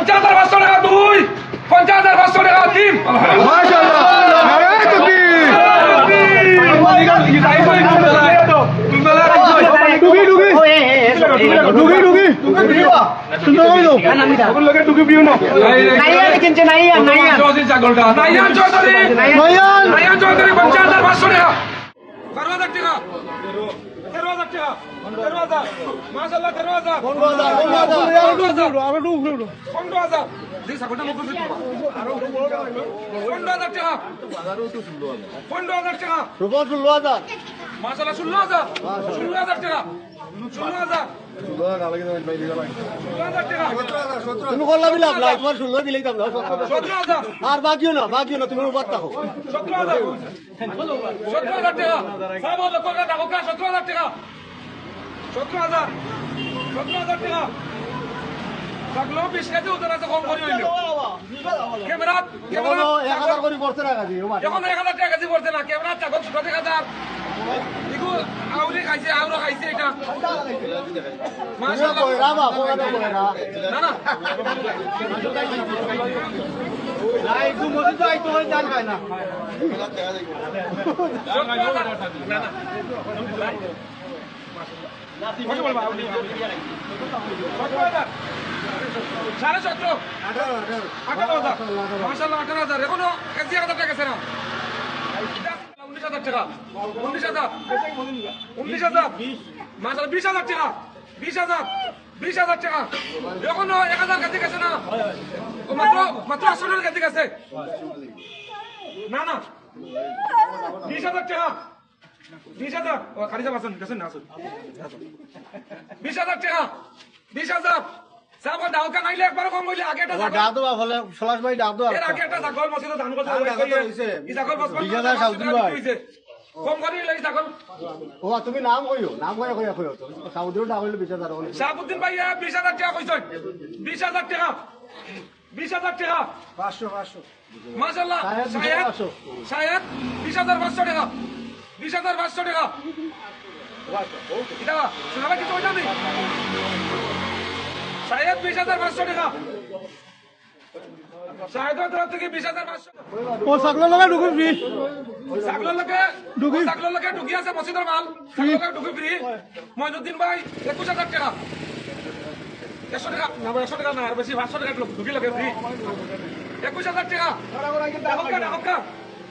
পঞ্চাশ হাজার পাঁচশো টাকা দুই পঞ্চাশ হাজার পাঁচশো টাকা তিন। নয়ন নাইয়ান চৌধুরী। পঞ্চাশ হাজার পাঁচশো টাকা। পনেরো হাজার। টাকা। মাসাল্লাহ ষোলো হাজার। ষোলো হাজার টাকা। তুমি করলা বিলাপ লাই তোমার ষোলো দিলেই দাম হাজার। আর বাকিও না বাকিও না তুমি উপর থাকো। Camera camera. এক হাজার করে পড়ছে না কাজে এখন এক হাজার টাকা কেজি পড়ছে না। ক্যামেরা ছোট হাজার এগুলো আউরি খাইছে আউরো খাইছে এটা। মাশাআল্লাহ। রাবা পোকাটা কয়রা না না। নাই তুমি মসজিদ তো আইতো জান খায় না। সাড়ে সতেরো। আঠারো হাজার। মাসাল্লাহ আঠারো হাজার। এখনও কেজি হাজার টাকা গেছে না। টাকা। উনিশ হাজার। উনিশ হাজার। মাসাল্লাহ বিশ হাজার টাকা। বিশ হাজার। বিশ হাজার টাকা। এখনও এক হাজার কেজি গেছে না? ও মাত্র মাত্র টাকা কেজি গেছে। না না। বিশ হাজার টাকা। বিশ হাজার। ও খালি যাব আসুন গেছেন না আসুন। বিশ হাজার টাকা। বিশ হাজার। আগে একটা কম করি লাগি ও তুমি নাম কইও নাম কইয়া কইয়া কইও তো। সাউদিও ডাক হইল বিশ হলে শাহাবুদ্দিন ভাই বিশ হাজার টাকা কইছেন বিশ হাজার টাকা। বিশ হাজার টাকা। পাঁচশো পাঁচশো। মাশাল্লাহ শাহেদ বিশ শাহেদ পাঁচশো। টাকা। বিশ হাজার পাঁচশো টাকা। এটা শোনা ভাই কিছু শাহেদ বিশ হাজার পাঁচশো টাকা। থেকে বিশ হাজার পাঁচশো। ও সাকলা ফ্রি। লোকে ঢুকি। লোকে ঢুকি আছে মসজিদের মাল। ছাগলের ঢুকি ফ্রি। মইনুদ্দিন ভাই একুশ হাজার টাকা। একশো টাকা না একশো টাকা না আর বেশি পাঁচশো টাকা ঢুকি লোকে ফ্রি। একুশ হাজার টাকা।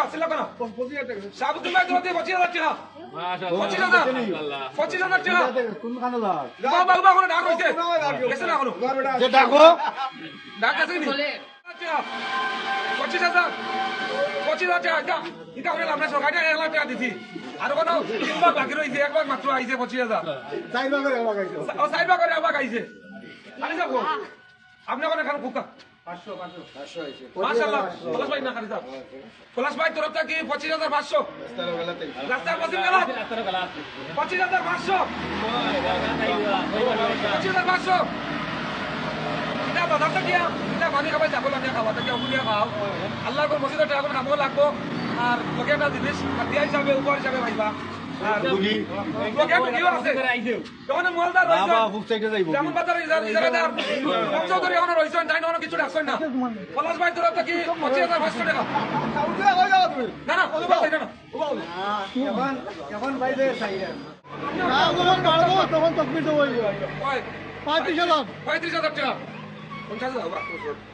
কাছে লাগবে না শাহাবুদ্দিন ভাই তোমার দিয়ে পঁচিশ হাজার টাকা। পঁচিশ হাজার পঁচিশ হাজার টাকা। কোনখানে যাও বাবা বাবা কোনো ডাক হইছে? গেছে না কোনো যে ডাকো ডাক গেছে নি পঁচিশ হাজার। পঁচিশ হাজার টাকা এটা এটা করে আমরা সরকারি এক লাখ টাকা দিছি। আর কোনো তিন বাকি রয়েছে এক মাত্র আইছে পঁচিশ হাজার। চাই বাগে লাগাইছো ও সাইড ভাগ করে এক ভাগ আইছে যাব। আপনি ওখানে খান কুকা মাশাআল্লাহ পলাশ ভাই তরফ থেকে পঁচিশ হাজার পাঁচশো। রাস্তার পশ্চিম গেল পঁচিশ হাজার পাঁচশো। পঁচিশ হাজার পাঁচশো। এটা বাজারটা দিয়া এটা পানি খাবাই যাব লাগে খাওয়া থেকে অসুবিধা খাও। আল্লাহর কোন মসজিদের টাকা খাব লাগবো? আর লোকে একটা জিনিস দিয়া হিসাবে উপহার হিসাবে পাইবা। পঁয়ত্রিশ হাজার। পঁয়ত্রিশ হাজার টাকা। পঞ্চাশ হাজার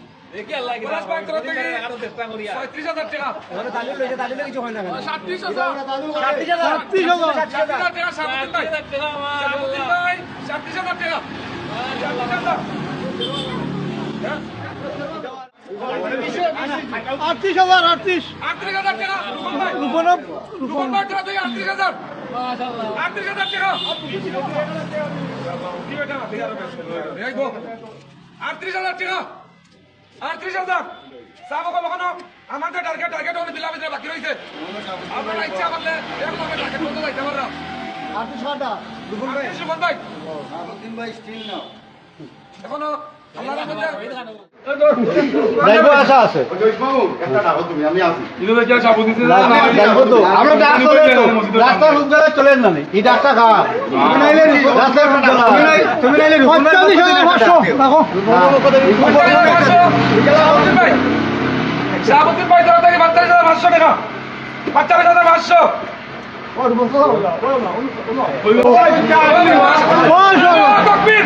থেকে। টাকা। হয় টাকা টাকা হ্যাঁ? আটত্রিশ হাজার আটত্রিশ। আটত্রিশ হাজার টাকা। রুকন ভাই। রূপন ভাই আটত্রিশ হাজার। আটত্রিশ হাজার টাকা। আটত্রিশ হাজার টাকা। আটত্রিশ হাজার চাবো কব কেন? আমাদের টার্গেট টার্গেট অনেক ভিতরে বাকি রয়েছে আপনারা ইচ্ছা করলে এক লগে টার্গেট বলতে যাইতে পাররা আটত্রিশ ঘণ্টা রূপন ভাই এখনও আল্লাহর মধ্যে চলেন না নি ডাক্তার খা ডাক্তার হুকদারে তুমি নাইলে পঞ্চাশ হাজার পাঁচশো দেখো শাহাবুদ্দিন ভাই তাড়াতাড়ি বাচ্চার হাজার পাঁচশো টাকা বাচ্চার হাজার পাঁচশো তকবীর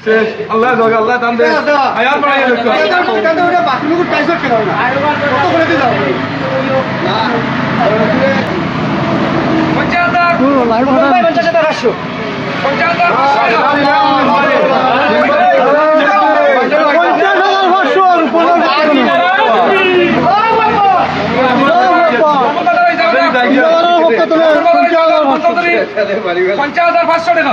মাশাআল্লাহ নারে তকবীর নতিবাবুর পক্ষ থেকে পঞ্চাশ হাজার টাকা কাশি পঞ্চাশ হাজার হুকদারে যাইতো হুকদারে যাইতো ফুলাবাড়ি লতিফ চাচা পঞ্চাশ হাজার টাকা আল্লাহ আল্লাহ দাম দে আয়ার বাড়াই বাথরুমে টাইসর কেন না কত করে দিলাম পঞ্চাশ হাজার পঞ্চাশ হাজার। পাঁচশো পঞ্চাশ হাজার। পাঁচশো পঞ্চাশ হাজার। পাঁচশো পঞ্চাশ হাজার পাঁচশো টাকা পঞ্চাশ হাজার পাঁচশো টাকা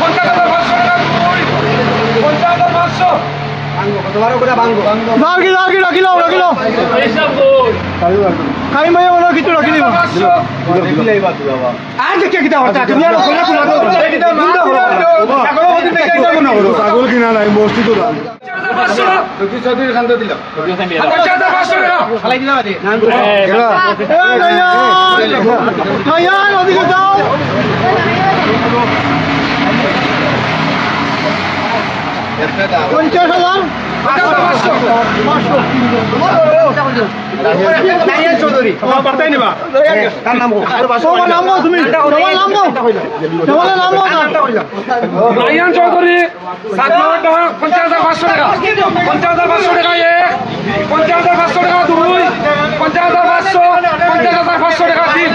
পঞ্চাশ হাজার পাঁচশো টাকা দুই পঞ্চাশ হাজার পাঁচশো দাঁড়কি দাঁড়কি রাখি লাও রাখি লাও কাই মাই মনে হয় কিছু রাখি দিবা আর দেখে কিটা হতা তুমি আর কোনা কোনা ছাগল কিনা নাই বস্তি তো যাও পঞ্চাশ হাজার পঞ্চাশ হাজার পাঁচশো তোমার নাম বল তুমি তোমার নাম বল তোমার নাম বল রায়ান চৌধুরী সাত হাজার টাকা পঞ্চাশ হাজার? পাঁচশো টাকা পঞ্চাশ হাজার। পাঁচশো টাকা এক পঞ্চাশ হাজার। পাঁচশো টাকা দুই পঞ্চাশ হাজার পাঁচশো পঞ্চাশ হাজার পাঁচশো টাকা তিন